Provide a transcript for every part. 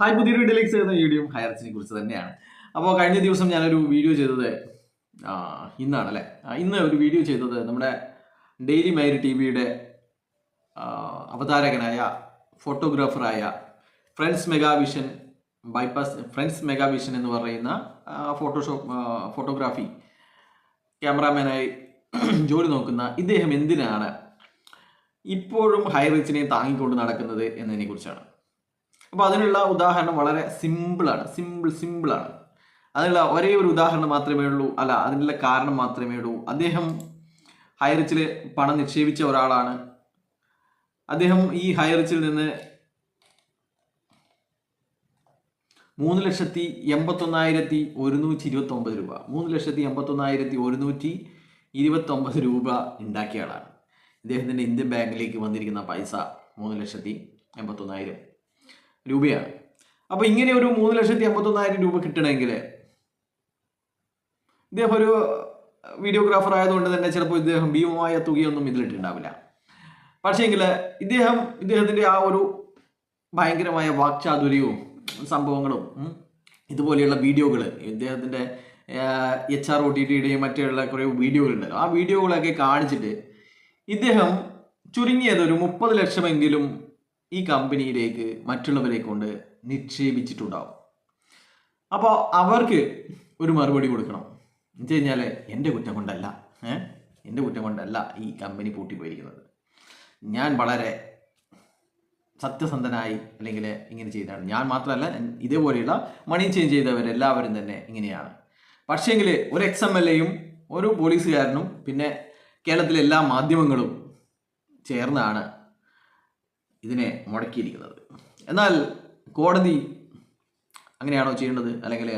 Hi പുതിയൊരു വീഡിയോയിലേക്ക് ചെയ്യുന്ന വീഡിയോയും ഹയർസിനെ കുറിച്ച് തന്നെയാണ്. അപ്പോൾ കഴിഞ്ഞ ദിവസം ഞാനൊരു വീഡിയോ ചെയ്തത് ഇന്നാണ് അല്ലേ? ഇന്ന് ഒരു വീഡിയോ ചെയ്തത് നമ്മുടെ ഡെയിലി മൈര് ടി വിയുടെ അവതാരകനായ ഫോട്ടോഗ്രാഫറായ friends megavision bypass friends megavision എന്ന് പറയുന്ന ഫോട്ടോഷോപ്പ് ഫോട്ടോഗ്രാഫി ക്യാമറാമാനായി ജോലി നോക്കുന്ന ഇദ്ദേഹം എന്തിനാണ് ഇപ്പോഴും ഹൈ റിച്ചിനെ താങ്ങിക്കൊണ്ട് നടക്കുന്നത് എന്നതിനെ കുറിച്ചാണ് അപ്പോൾ അതിനുള്ള ഉദാഹരണം വളരെ സിമ്പിളാണ് സിമ്പിൾ സിമ്പിളാണ് അതിനുള്ള ഒരേ ഒരു ഉദാഹരണം മാത്രമേ ഉള്ളൂ. അല്ല അതിനുള്ള കാരണം മാത്രമേ ഉള്ളൂ. അദ്ദേഹം ഹൈറിച്ചിൽ പണം നിക്ഷേപിച്ച ഒരാളാണ്. അദ്ദേഹം ഈ ഹൈറിച്ചിൽ നിന്ന് മൂന്ന് ലക്ഷത്തി എൺപത്തൊന്നായിരത്തി ഒരുന്നൂറ്റി ഇരുപത്തി ഒമ്പത് രൂപ. മൂന്ന് ലക്ഷത്തി എൺപത്തൊന്നായിരത്തി ഒരുന്നൂറ്റി ഇരുപത്തി ഒമ്പത് രൂപ ഉണ്ടാക്കിയ ആളാണ്. ഇദ്ദേഹത്തിന്റെ ഇന്ത്യൻ ബാങ്കിലേക്ക് വന്നിരിക്കുന്ന പൈസ മൂന്ന് ലക്ഷത്തി എൺപത്തൊന്നായിരം. രൂപയാണ്. അപ്പോൾ ഇങ്ങനെ ഒരു മൂന്ന് ലക്ഷത്തി എൺപത്തൊന്നായിരം രൂപ കിട്ടണമെങ്കിൽ ഇദ്ദേഹം ഒരു വീഡിയോഗ്രാഫർ ആയതുകൊണ്ട് തന്നെ ചിലപ്പോൾ ഇദ്ദേഹം ഭീമമായ തുകയൊന്നും ഇതിലിട്ടുണ്ടാവില്ല പക്ഷേങ്കിൽ ഇദ്ദേഹം ഇദ്ദേഹത്തിന്റെ ആ ഒരു ഭയങ്കരമായ വാക്ചാതുര്യവും സംഭവങ്ങളും ഇതുപോലെയുള്ള വീഡിയോകൾ ഇദ്ദേഹത്തിന്റെ എച്ച് ആർ ഒ ടി ടിയുടെയും മറ്റുള്ള കുറേ വീഡിയോകളുണ്ടല്ലോ. ആ വീഡിയോകളൊക്കെ കാണിച്ചിട്ട് ഇദ്ദേഹം ചുരുങ്ങിയത് ഒരു മുപ്പത് ലക്ഷമെങ്കിലും ഈ കമ്പനിയിലേക്ക് മറ്റുള്ളവരെ കൊണ്ട് നിക്ഷേപിച്ചിട്ടുണ്ടാവും. അപ്പോൾ അവർക്ക് ഒരു മറുപടി കൊടുക്കണം. എന്ന് കഴിഞ്ഞാൽ എന്റെ കുറ്റം കൊണ്ടല്ല. ഏഹ് എന്റെ കുറ്റം കൊണ്ടല്ല ഈ കമ്പനി പൂട്ടിപ്പോയിരിക്കുന്നത്. ഞാൻ വളരെ സത്യസന്ധനായി അല്ലെങ്കിൽ ഇങ്ങനെ ചെയ്തതാണ് ഞാൻ മാത്രമല്ല ഇതേപോലെയുള്ള മണി ചേഞ്ച് ചെയ്തവരെല്ലാവരും തന്നെ ഇങ്ങനെയാണ്. പക്ഷേങ്കിൽ ഒരു എക്സ് എം എൽ എയും ഒരു പോലീസുകാരനും പിന്നെ കേരളത്തിലെ എല്ലാ മാധ്യമങ്ങളും ചേർന്നാണ് ഇതിനെ മുടക്കിയിരിക്കുന്നത്. എന്നാൽ കോടതി അങ്ങനെയാണോ ചെയ്യേണ്ടത്? അല്ലെങ്കിൽ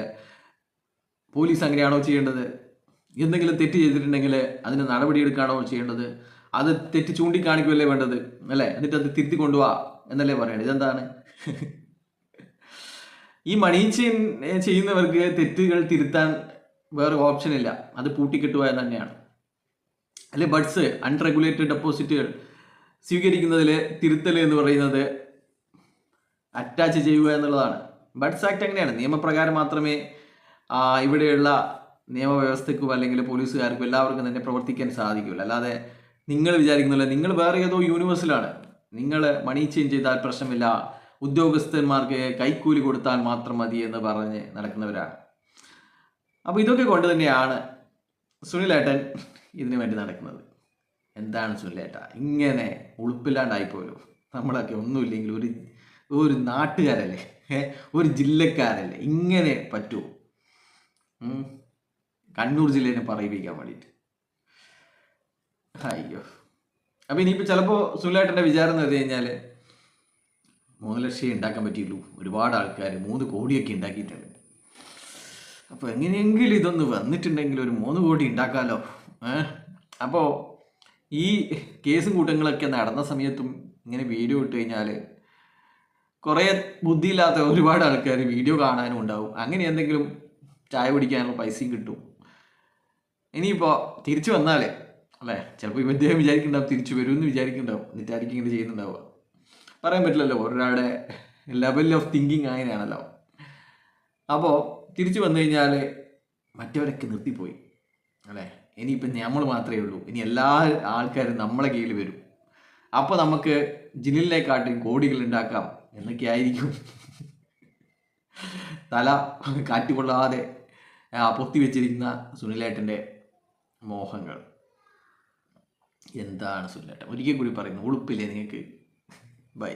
പോലീസ് അങ്ങനെയാണോ ചെയ്യേണ്ടത്? എന്തെങ്കിലും തെറ്റ് ചെയ്തിട്ടുണ്ടെങ്കിൽ അതിന് നടപടിയെടുക്കുകയാണോ ചെയ്യേണ്ടത്? അത് തെറ്റ് ചൂണ്ടിക്കാണിക്കുകയല്ലേ വേണ്ടത്? അല്ലേ? എന്നിട്ട് അത് തിരുത്തി കൊണ്ടുപോവാ എന്നല്ലേ പറയണത് ഇതെന്താണ്? ഈ മണീച്ചൻ ചെയ്യുന്നവർക്ക് തെറ്റുകൾ തിരുത്താൻ വേറെ ഓപ്ഷൻ ഇല്ല. അത് പൂട്ടിക്കിട്ടുക തന്നെയാണ്. അല്ലെ ബഡ്സ് അൺറെഗുലേറ്റഡ് ഡെപ്പോസിറ്റുകൾ സ്വീകരിക്കുന്നതിൽ തിരുത്തൽ എന്ന് പറയുന്നത് അറ്റാച്ച് ചെയ്യുക എന്നുള്ളതാണ്. ബഡ്സ് ആക്ട് അങ്ങനെയാണ്. നിയമപ്രകാരം മാത്രമേ ഇവിടെയുള്ള നിയമവ്യവസ്ഥയ്ക്കും അല്ലെങ്കിൽ പോലീസുകാർക്കും എല്ലാവർക്കും തന്നെ പ്രവർത്തിക്കാൻ സാധിക്കില്ല അല്ലാതെ നിങ്ങൾ വിചാരിക്കുന്നില്ല നിങ്ങൾ വേറെ ഏതോ യൂണിവേഴ്സിലാണ് നിങ്ങൾ മണി ചേഞ്ച് ചെയ്താൽ പ്രശ്നമില്ല. ഉദ്യോഗസ്ഥന്മാർക്ക് കൈക്കൂലി കൊടുത്താൽ മാത്രം മതി എന്ന് പറഞ്ഞ് നടക്കുന്നവരാണ്. അപ്പോൾ ഇതൊക്കെ കൊണ്ട് തന്നെയാണ് സുനിലേട്ടൻ ഇതിനു വേണ്ടി നടക്കുന്നത്. എന്താണ് സുനിലേട്ട ഇങ്ങനെ ഉളുപ്പില്ലാണ്ടായിപ്പോലോ നമ്മളൊക്കെ ഒന്നുമില്ലെങ്കിൽ ഒരു ഒരു നാട്ടുകാരല്ലേ? ഒരു ജില്ലക്കാരല്ലേ? ഇങ്ങനെ പറ്റുമോ? കണ്ണൂർ ജില്ലേനെ പറയിപ്പിക്കാൻ വേണ്ടിയിട്ട്. അയ്യോ. അപ്പൊ ഇനിയിപ്പോൾ ചിലപ്പോ സുനിലേട്ടന്റെ വിചാരം എന്ന് വെച്ച് കഴിഞ്ഞാൽ മൂന്ന് ലക്ഷം ഉണ്ടാക്കാൻ പറ്റിയുള്ളൂ. ഒരുപാട് ആൾക്കാർ മൂന്ന് കോടിയൊക്കെ ഉണ്ടാക്കിയിട്ടുണ്ട്. അപ്പോൾ എങ്ങനെയെങ്കിലും ഇതൊന്ന് വന്നിട്ടുണ്ടെങ്കിൽ ഒരു മൂന്ന് കോടി ഉണ്ടാക്കാമല്ലോ ഏഹ് അപ്പോൾ ഈ കേസും കൂട്ടങ്ങളൊക്കെ നടന്ന സമയത്തും ഇങ്ങനെ വീഡിയോ ഇട്ട് കഴിഞ്ഞാൽ കുറേ ബുദ്ധിയില്ലാത്ത ഒരുപാട് ആൾക്കാർ വീഡിയോ കാണാനും ഉണ്ടാവും. അങ്ങനെ എന്തെങ്കിലും ചായ കുടിക്കാനുള്ള പൈസയും കിട്ടും. ഇനിയിപ്പോൾ തിരിച്ചു വന്നാലേ അല്ലേ? ചിലപ്പോൾ ഇവ ഇദ്ദേഹം വിചാരിക്കുന്നുണ്ടാവും തിരിച്ചു വരുമെന്ന് വിചാരിക്കുന്നുണ്ടാവും. എന്നിട്ടായിരിക്കും ഇങ്ങനെ ചെയ്യുന്നുണ്ടാവുക. പറയാൻ പറ്റില്ലല്ലോ ഒരാളുടെ ലെവൽ ഓഫ് തിങ്കിങ് അങ്ങനെയാണല്ലോ. അപ്പോൾ തിരിച്ചു വന്നു കഴിഞ്ഞാൽ മറ്റവരൊക്കെ നിർത്തിപ്പോയി. അല്ലേ? ഇനിയിപ്പം നമ്മൾ മാത്രമേ ഉള്ളൂ. ഇനി എല്ലാ ആൾക്കാരും നമ്മളെ കീഴിൽ വരും. അപ്പോൾ നമുക്ക് ജില്ലിനെക്കാട്ടി കോടികൾ ഉണ്ടാക്കാം എന്നൊക്കെ ആയിരിക്കും. തല കാറ്റുകൊള്ളാതെ കൊള്ളാതെ പൊത്തി വെച്ചിരിക്കുന്ന സുനിലേട്ടന്റെ മോഹങ്ങൾ. എന്താണ് സുനിലേട്ടൻ? ഒരിക്കൽ കൂടി പറയുന്നു ഉളുപ്പില്ലേ നിങ്ങൾക്ക്? ബൈ